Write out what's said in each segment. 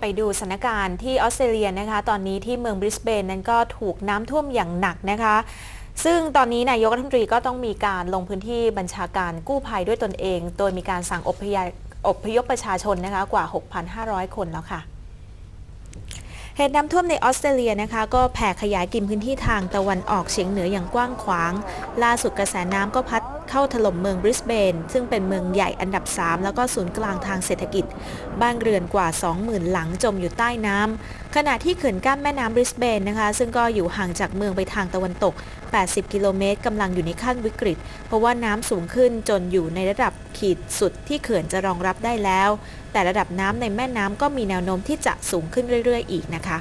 ไปดูสถานการณ์ที่ออสเตรเลียนะคะ ตอนนี้ที่เมืองบริสเบนนั้นก็ถูกน้ำท่วมอย่างหนักนะคะ ซึ่งตอนนี้นายกรัฐมนตรีก็ต้องมีการลงพื้นที่บัญชาการกู้ภัยด้วยตนเอง โดยมีการสั่งอพยพอพยพประชาชนนะคะกว่า 6,500 คนแล้วค่ะเหตุน้ำท่วมในออสเตรเลียนะคะ ก็แผ่ขยายกินพื้นที่ทางตะวันออกเฉียงเหนืออย่างกว้างขวาง ล่าสุดกระแสน้ำก็พัด เข้าถล่มเมืองบริสเบน ซึ่งเป็นเมืองใหญ่อันดับ 3 แล้วก็ศูนย์กลางทางเศรษฐกิจ บ้านเรือนกว่า 20,000 หลังจมอยู่ใต้น้ำขณะที่เขื่อนกั้นแม่น้ำบริสเบนนะคะ ซึ่งก็อยู่ห่างจากเมืองไปทางตะวันตก 80 กิโลเมตรกำลังอยู่ในขั้นวิกฤต เพราะว่าน้ำสูงขึ้นจนอยู่ในระดับขีดสุดที่เขื่อนจะรองรับได้แล้ว แต่ระดับน้ำในแม่น้ำก็มีแนวโน้มที่จะสูงขึ้นเรื่อย ๆ อีกนะคะ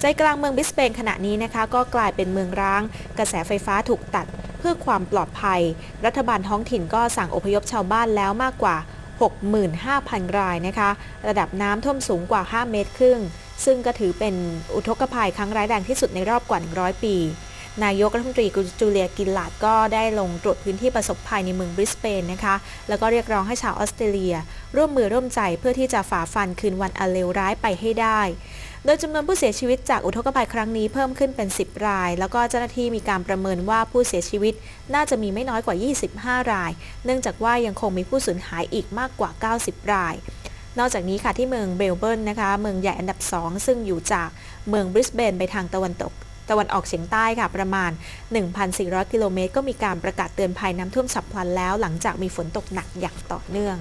ใจกลางเมืองบริสเบนขณะนี้นะคะ ก็กลายเป็นเมืองร้าง กระแสไฟฟ้าถูกตัด พื่อความปลอดภัย รัฐบาลท้องถิ่นก็สั่งอพยพชาวบ้านแล้วมากกว่า 65,000 รายนะคะ ระดับน้ำท่วมสูงกว่า 5 เมตรครึ่ง ซึ่งก็ถือเป็นอุทกภัยครั้งร้ายแรงที่สุดในรอบกว่า 100 ปี นายกรัฐมนตรีจูเลียกินลาดก็ได้ลงตรวจพื้นที่ประสบภัยในเมืองบริสเบนนะคะ แล้วก็เรียกร้องให้ชาวออสเตรเลีย ร่วมมือร่วมใจเพื่อที่จะฝ่าฟันคืนวันอันเลวร้ายไปให้ได้ โดยจำนวนผู้เสียชีวิตจากอุทกภัยครั้งนี้เพิ่มขึ้นเป็น 10 ราย แล้วก็เจ้าหน้าที่มีการประเมินว่าผู้เสียชีวิตน่าจะมีไม่น้อยกว่า 25 ราย เนื่องจากว่ายังคงมีผู้สูญหายอีกมากกว่า 90 รายนอกจากนี้ค่ะที่เมืองเบลเบิร์นนะคะ เมืองใหญ่อันดับ 2 ซึ่งอยู่จากเมืองบริสเบนไปทางตะวันตก ตะวันออกเฉียงใต้ค่ะ ประมาณ 1,400 กิโลเมตร ก็มีการประกาศเตือนภัยน้ำท่วมฉับพลันแล้ว หลังจากมีฝนตกหนักอย่างต่อเนื่อง